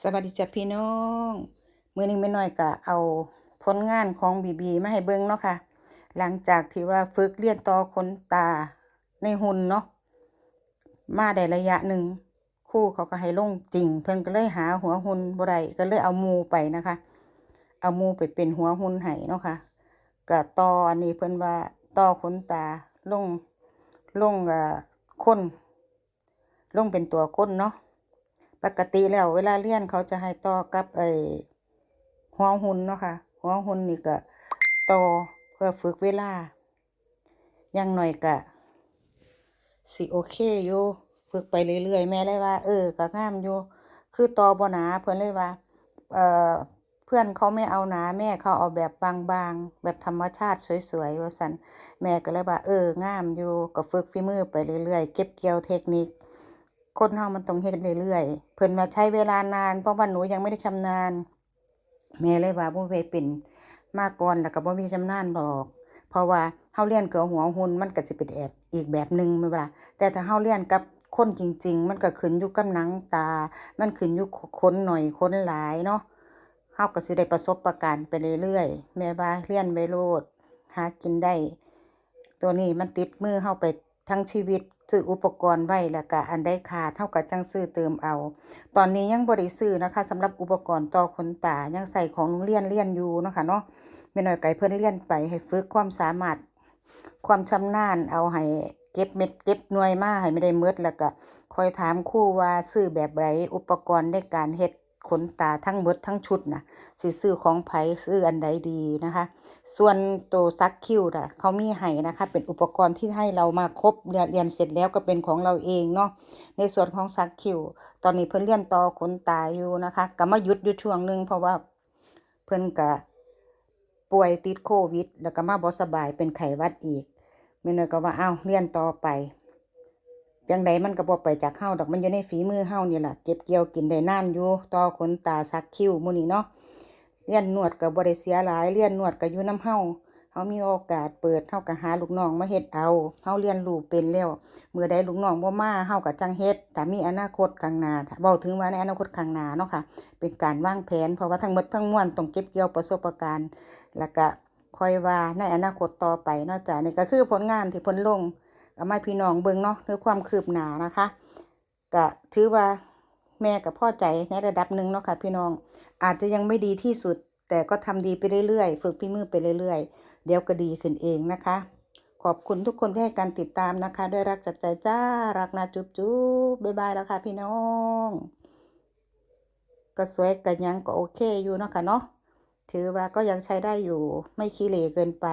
สวัสดีจ้ะพี่น้องมือนี้แม่น้อยก็เอาผลงานของบีบีมาให้เบิ่งเนาะค่ะ หลังจากที่ว่าฝึกเรียนต่อขนตาในหุ่นเนาะมาได้ระยะหนึ่งครูเขาก็ให้ลงจริง เพิ่นก็เลยหาหัวหุ่นบ่ได้ก็เลยเอามูไปนะคะ เอามูไปเป็นหัวหุ่นให้เนาะค่ะก็ต่ออันนี้เพิ่นว่าต่อขนตาลงลงอ่อคนลงเป็นตัวคนเนาะ ปกติแล้วเวลาเรียนเขาจะให้ต่อกับไอ้หัวหุ่นเนาะค่ะ หัวหุ่นนี่ก็ต่อเพื่อฝึกเวลาอย่างน้อยก็สิโอเคอยู่ฝึกไปเรื่อยๆแม่เลยว่า เออก็งามอยู่คือต่อบหนาเพิ่อนเลยว่า เออเพื่อนเขาไม่เอาหนาแม่เขาเอาแบบบางๆ แบบธรรมชาติสวยๆว่าซั่นแม่ก็เลยว่า เอองามอยู่ก็ฝึกฝีมือไปเรื่อยๆ เก็บเกี่ยวเทคนิค คนเฮามันต้องเฮ็ดเรื่อยๆเพิ่นว่าใช้เวลานาน เพราะว่าหนูยังไม่ได้ชำนาญแม่เลยว่าบ่ไปเป็นมาก่อนแล้วก็บ่มีชำนาญดอก เพราะว่าเฮาเรียนกับหัวหุ่นมันก็สิเป็นแอบอีกแบบหนึ่งแม่นบ่ล่ะแต่ถ้าเฮาเรียนกับคนจริง ๆ มันก็ขึ้นอยู่กับหนังตา มันขึ้นอยู่คนหน้อยคนหลายเนาะเฮาก็สิได้ประสบประการไปเรื่อยๆแม่ว่าเรียนไว้โลดหากินได้ ตัวนี้มันติดมือเฮาไปทั้งชีวิต ซื้ออุปกรณ์ไว้แล้วก็อันใดขาดเฮาก็จังซื้อเติมเอา ตอนนี้ยังบ่ได้ซื้อนะคะสำหรับอุปกรณ์ต่อขนตายังใส่ของโรงเรียนเรียนอยู่นะคะเนาะแม่น้อยไก็ให้เพิ่นเรียนไปให้ฝึกความสามารถ ความชำนาญเอาให้เก็บเม็ดเก็บหน่วยมาให้ไมันได้หมดแล้วก็คอยถามครูว่าซื้อแบบใดอุปกรณ์ในการเฮ็ด ขนตาทั้งหมดทั้งชุดน่ะสิซื้อของไผซื้ออันใดดีนะคะ ส่วนตัวซักคิ้วน่ะเขามีให้นะคะ เป็นอุปกรณ์ที่ให้เรามาครบเรียนเรียนเสร็จแล้วก็เป็นของเราเองเนาะในส่วนของซักคิ้วตอนนี้เพิ่นเรียนต่อขนตาอยู่นะคะก็มาหยุดอยู่ช่วงหนึ่งเพราะว่าเพิ่นก็ป่วยติดโควิด แล้วก็มาบ่สบายเป็นไข้หวัดอีกแม่น้อยก็ว่าอ้าวเรียนต่อไป จั่งใดมันก็บ่ไปจากเฮาดอกมันอยู่ในฝีมือเฮานี่แหละเก็บเกี่ยวกินได้นานอยู่ต่อขนตาสักคิ้วมูนี้เนาะเรียนนวดก็บ่ได้เสียหลายเรียนนวดก็อยู่น้ำเฮาเฮามีโอกาสเปิดเฮาก็หาลูกน้องมาเฮ็ดเอาเฮาเรียนรู้เป็นแล้วเมื้อใดลูกน้องบ่มาเฮาก็จังเฮ็ดถ้ามีอนาคตข้างหน้าถ้าเว้าถึงว่าในอนาคตข้างหน้าเนาะค่ะ เป็นการวางแผนเพราะว่าทั้งหมดทั้งมวลต้องเก็บเกี่ยวประสบการณ์ แล้วก็คอยว่าในอนาคตต่อไปนาะจ้ะนี่ก็คือผลงานที่เพิ่นลง เอามาพี่น้องเบิ่งเนาะด้วยความคืบหนานะคะก็ถือว่าแม่ก็พอใจในระดับหนึ่งเนาะค่ะพี่น้อง อาจจะยังไม่ดีที่สุด แต่ก็ทำดีไปเรื่อยๆ ฝึกฝีมือไปเรื่อยๆ เดี๋ยวก็ดีขึ้นเองนะคะ ขอบคุณทุกคนที่ให้การติดตามนะคะ ด้วยรักจากใจจ้า รักนะจุ๊บๆบ๊ายบายแล้วค่ะพี่น้องก็สวยก็หยังก็โอเคอยู่เนาะค่ะเนาะถือว่าก็ยังใช้ได้อยู่ไม่ขี้เหร่เกินไป